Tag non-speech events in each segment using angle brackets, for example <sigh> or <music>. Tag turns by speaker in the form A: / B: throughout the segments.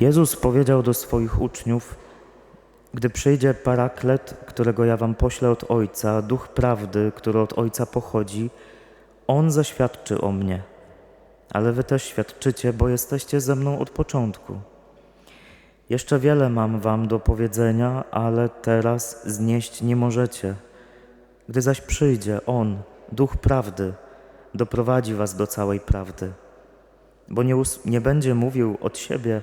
A: Jezus powiedział do swoich uczniów: Gdy przyjdzie paraklet, którego ja wam poślę od Ojca, duch prawdy, który od Ojca pochodzi, on zaświadczy o mnie. Ale wy też świadczycie, bo jesteście ze mną od początku. Jeszcze wiele mam wam do powiedzenia, ale teraz znieść nie możecie. Gdy zaś przyjdzie On, Duch Prawdy, doprowadzi was do całej prawdy. Bo nie, nie będzie mówił od siebie,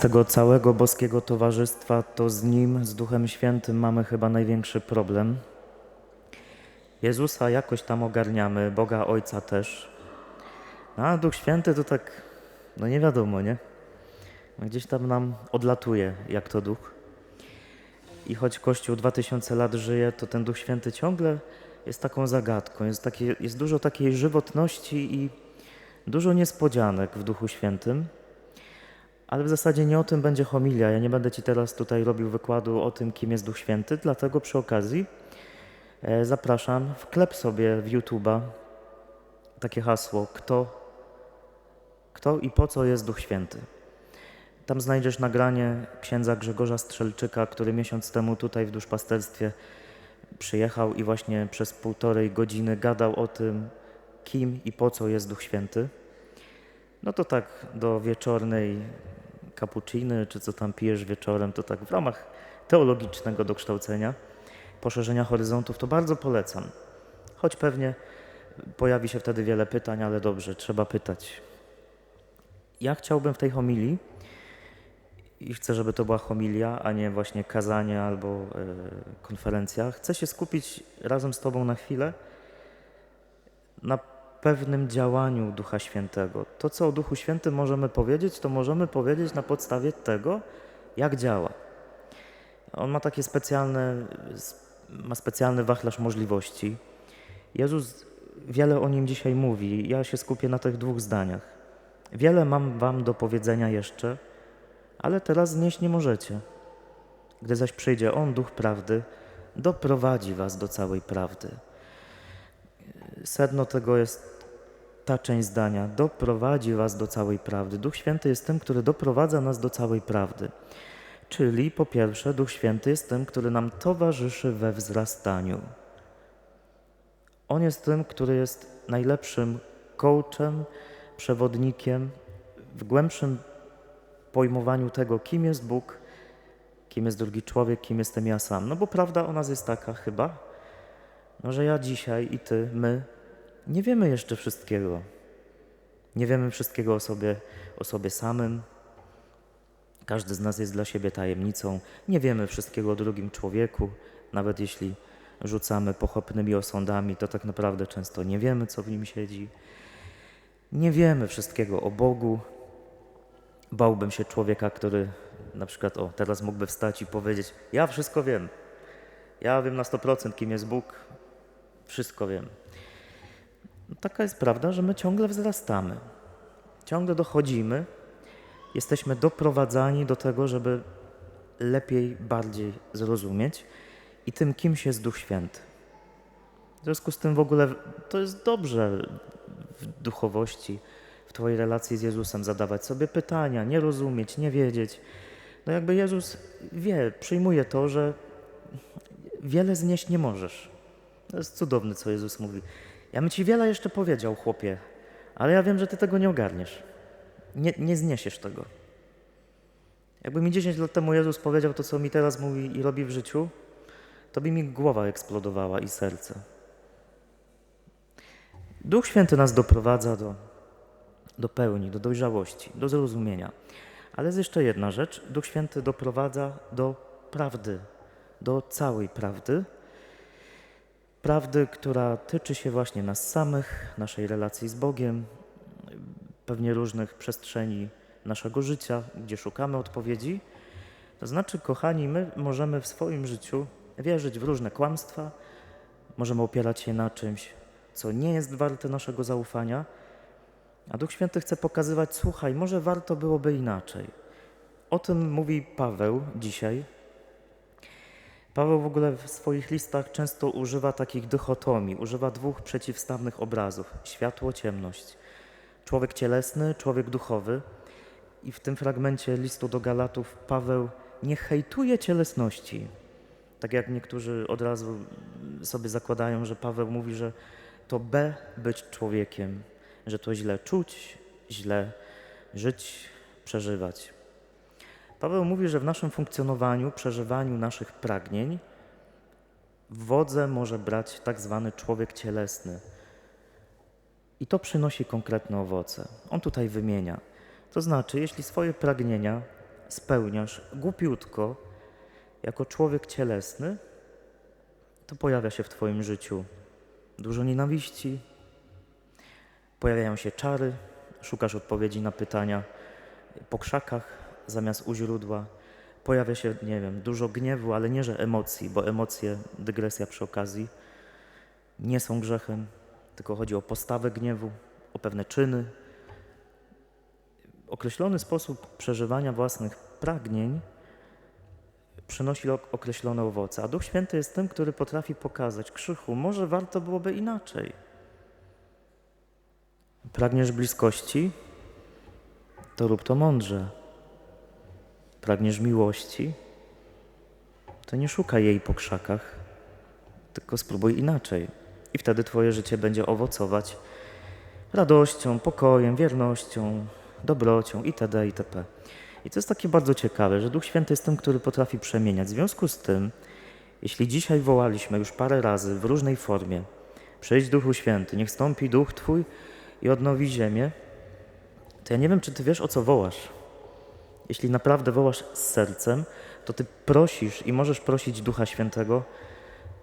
A: Tego całego boskiego towarzystwa, to z Nim, z Duchem Świętym mamy chyba największy problem. Jezusa jakoś tam ogarniamy, Boga Ojca też. No, a Duch Święty to tak, no nie wiadomo, nie? Gdzieś tam nam odlatuje, jak to Duch. I choć Kościół 2000 lat żyje, to ten Duch Święty ciągle jest taką zagadką. Jest, takie, jest dużo takiej żywotności i dużo niespodzianek w Duchu Świętym. Ale w zasadzie nie o tym będzie homilia. Ja nie będę Ci teraz tutaj robił wykładu o tym, kim jest Duch Święty, dlatego przy okazji e, zapraszam, wklep sobie w YouTube'a takie hasło, kto, kto i po co jest Duch Święty. Tam znajdziesz nagranie księdza Grzegorza Strzelczyka, który miesiąc temu tutaj w duszpasterstwie przyjechał i właśnie przez półtorej godziny gadał o tym, kim i po co jest Duch Święty. No to tak do wieczornej cappucciny, czy co tam pijesz wieczorem, to tak w ramach teologicznego dokształcenia, poszerzenia horyzontów, to bardzo polecam. Choć pewnie pojawi się wtedy wiele pytań, ale dobrze, trzeba pytać. Ja chciałbym w tej homilii, i chcę, żeby to była homilia, a nie właśnie kazanie albo e, konferencja, chcę się skupić razem z Tobą na chwilę na pewnym działaniu Ducha Świętego. To, co o Duchu Świętym możemy powiedzieć, to możemy powiedzieć na podstawie tego, jak działa. On ma takie specjalne, ma specjalny wachlarz możliwości. Jezus wiele o nim dzisiaj mówi. Ja się skupię na tych dwóch zdaniach. Wiele mam wam do powiedzenia jeszcze, ale teraz znieść nie możecie. Gdy zaś przyjdzie On, Duch Prawdy, doprowadzi was do całej prawdy. Sedno tego jest ta część zdania. Doprowadzi was do całej prawdy. Duch Święty jest tym, który doprowadza nas do całej prawdy. Czyli po pierwsze, Duch Święty jest tym, który nam towarzyszy we wzrastaniu. On jest tym, który jest najlepszym coachem, przewodnikiem w głębszym pojmowaniu tego, kim jest Bóg, kim jest drugi człowiek, kim jestem ja sam. No bo prawda o nas jest taka chyba, że ja dzisiaj i ty, my nie wiemy jeszcze wszystkiego. Nie wiemy wszystkiego o sobie, o sobie samym. Każdy z nas jest dla siebie tajemnicą. Nie wiemy wszystkiego o drugim człowieku. Nawet jeśli rzucamy pochopnymi osądami, to tak naprawdę często nie wiemy, co w nim siedzi. Nie wiemy wszystkiego o Bogu. Bałbym się człowieka, który na przykład, o, teraz mógłby wstać i powiedzieć: Ja wszystko wiem. Ja wiem na 100%, kim jest Bóg. Wszystko wiem. No, taka jest prawda, że my ciągle wzrastamy. Ciągle dochodzimy. Jesteśmy doprowadzani do tego, żeby lepiej, bardziej zrozumieć i tym, kimś jest Duch Święty. W związku z tym w ogóle to jest dobrze w duchowości, w Twojej relacji z Jezusem zadawać sobie pytania, nie rozumieć, nie wiedzieć. No jakby Jezus wie, przyjmuje to, że wiele znieść nie możesz. To jest cudowne, co Jezus mówi. Ja bym Ci wiele jeszcze powiedział, chłopie, ale ja wiem, że Ty tego nie ogarniesz. Nie, nie zniesiesz tego. Jakby mi 10 lat temu Jezus powiedział to, co mi teraz mówi i robi w życiu, to by mi głowa eksplodowała i serce. Duch Święty nas doprowadza do, do pełni, do dojrzałości, do zrozumienia. Ale jest jeszcze jedna rzecz. Duch Święty doprowadza do prawdy, do całej prawdy. Prawdy, która tyczy się właśnie nas samych, naszej relacji z Bogiem, pewnie różnych przestrzeni naszego życia, gdzie szukamy odpowiedzi. To znaczy, kochani, my możemy w swoim życiu wierzyć w różne kłamstwa, możemy opierać się na czymś, co nie jest warte naszego zaufania, a Duch Święty chce pokazywać: słuchaj, może warto byłoby inaczej. O tym mówi Paweł dzisiaj. Paweł w ogóle w swoich listach często używa takich dychotomii, używa dwóch przeciwstawnych obrazów: światło, ciemność. Człowiek cielesny, człowiek duchowy. I w tym fragmencie listu do Galatów Paweł nie hejtuje cielesności. Tak jak niektórzy od razu sobie zakładają, że Paweł mówi, że to B być człowiekiem, że to źle czuć, źle żyć, przeżywać. Paweł mówi, że w naszym funkcjonowaniu, przeżywaniu naszych pragnień wodze może brać tak zwany człowiek cielesny. I to przynosi konkretne owoce. On tutaj wymienia. To znaczy, jeśli swoje pragnienia spełniasz głupiutko, jako człowiek cielesny, to pojawia się w Twoim życiu dużo nienawiści, pojawiają się czary, szukasz odpowiedzi na pytania po krzakach zamiast u źródła. Pojawia się, nie wiem, dużo gniewu, ale nie, że emocji, bo emocje, dygresja przy okazji, nie są grzechem, tylko chodzi o postawę gniewu, o pewne czyny. Określony sposób przeżywania własnych pragnień przynosi ok- określone owoce, a Duch Święty jest tym, który potrafi pokazać krzychu, może warto byłoby inaczej. Pragniesz bliskości? To rób to mądrze. Pragniesz miłości? To nie szukaj jej po krzakach, tylko spróbuj inaczej. I wtedy Twoje życie będzie owocować radością, pokojem, wiernością, dobrocią itd. itp. I to jest takie bardzo ciekawe, że Duch Święty jest tym, który potrafi przemieniać. W związku z tym, jeśli dzisiaj wołaliśmy już parę razy w różnej formie, przyjdź Duchu Święty, niech stąpi Duch Twój i odnowi ziemię, to ja nie wiem, czy Ty wiesz, o co wołasz. Jeśli naprawdę wołasz z sercem, to Ty prosisz i możesz prosić Ducha Świętego,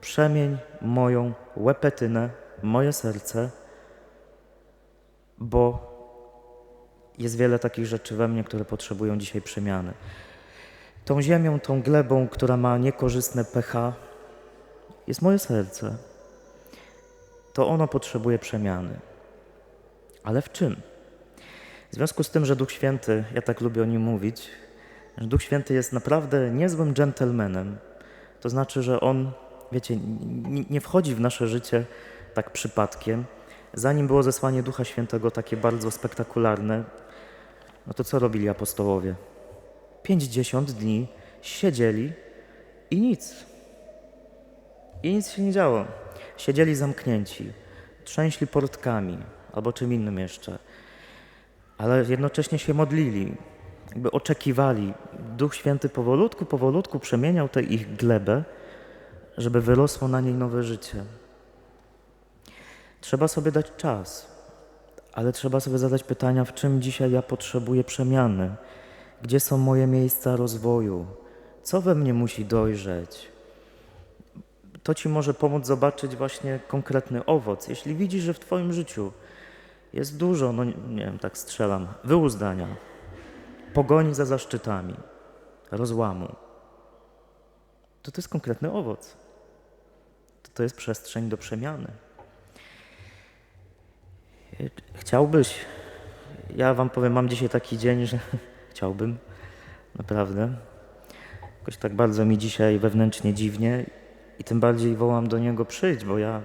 A: przemień moją łepetynę, moje serce, bo jest wiele takich rzeczy we mnie, które potrzebują dzisiaj przemiany. Tą ziemią, tą glebą, która ma niekorzystne pH, jest moje serce. To ono potrzebuje przemiany. Ale w czym? W związku z tym, że Duch Święty, ja tak lubię o nim mówić, że Duch Święty jest naprawdę niezłym dżentelmenem. To znaczy, że on, wiecie, nie wchodzi w nasze życie tak przypadkiem. Zanim było zesłanie Ducha Świętego takie bardzo spektakularne, no to co robili apostołowie? 50 dni siedzieli i nic. I nic się nie działo. Siedzieli zamknięci, trzęśli portkami albo czym innym jeszcze, ale jednocześnie się modlili, jakby oczekiwali. Duch Święty powolutku, powolutku przemieniał tę ich glebę, żeby wyrosło na niej nowe życie. Trzeba sobie dać czas, ale trzeba sobie zadać pytania, w czym dzisiaj ja potrzebuję przemiany, gdzie są moje miejsca rozwoju, co we mnie musi dojrzeć. To ci może pomóc zobaczyć właśnie konkretny owoc. Jeśli widzisz, że w Twoim życiu jest dużo, no nie wiem, tak strzelam, wyuzdania, pogoni za zaszczytami, rozłamu, to to jest konkretny owoc. To, to jest przestrzeń do przemiany. Chciałbyś, ja wam powiem, mam dzisiaj taki dzień, że <laughs> chciałbym, naprawdę. Jakoś tak bardzo mi dzisiaj wewnętrznie dziwnie i tym bardziej wołam do Niego przyjdź, bo ja,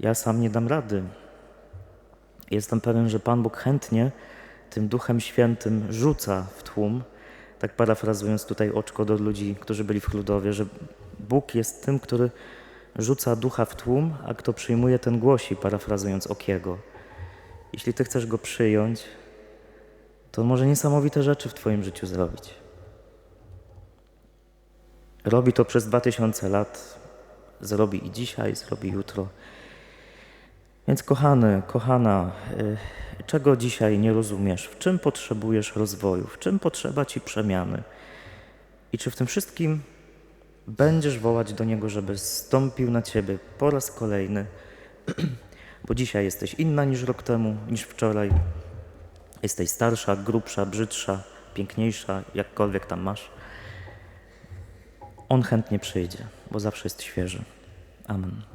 A: ja sam nie dam rady. Jestem pewien, że Pan Bóg chętnie tym Duchem Świętym rzuca w tłum, tak parafrazując tutaj oczko do ludzi, którzy byli w Chludowie, że Bóg jest tym, który rzuca ducha w tłum, a kto przyjmuje, ten głosi, parafrazując Okiego. Jeśli Ty chcesz Go przyjąć, to może niesamowite rzeczy w Twoim życiu zrobić. Robi to przez dwa tysiące lat, zrobi i dzisiaj, zrobi jutro. Więc kochany, kochana, y, czego dzisiaj nie rozumiesz? W czym potrzebujesz rozwoju? W czym potrzeba Ci przemiany? I czy w tym wszystkim będziesz wołać do Niego, żeby zstąpił na Ciebie po raz kolejny? <clears throat> Bo dzisiaj jesteś inna niż rok temu, niż wczoraj. jesteś starsza, grubsza, brzydsza, piękniejsza, jakkolwiek tam masz, On chętnie przyjdzie, bo zawsze jest świeży. Amen.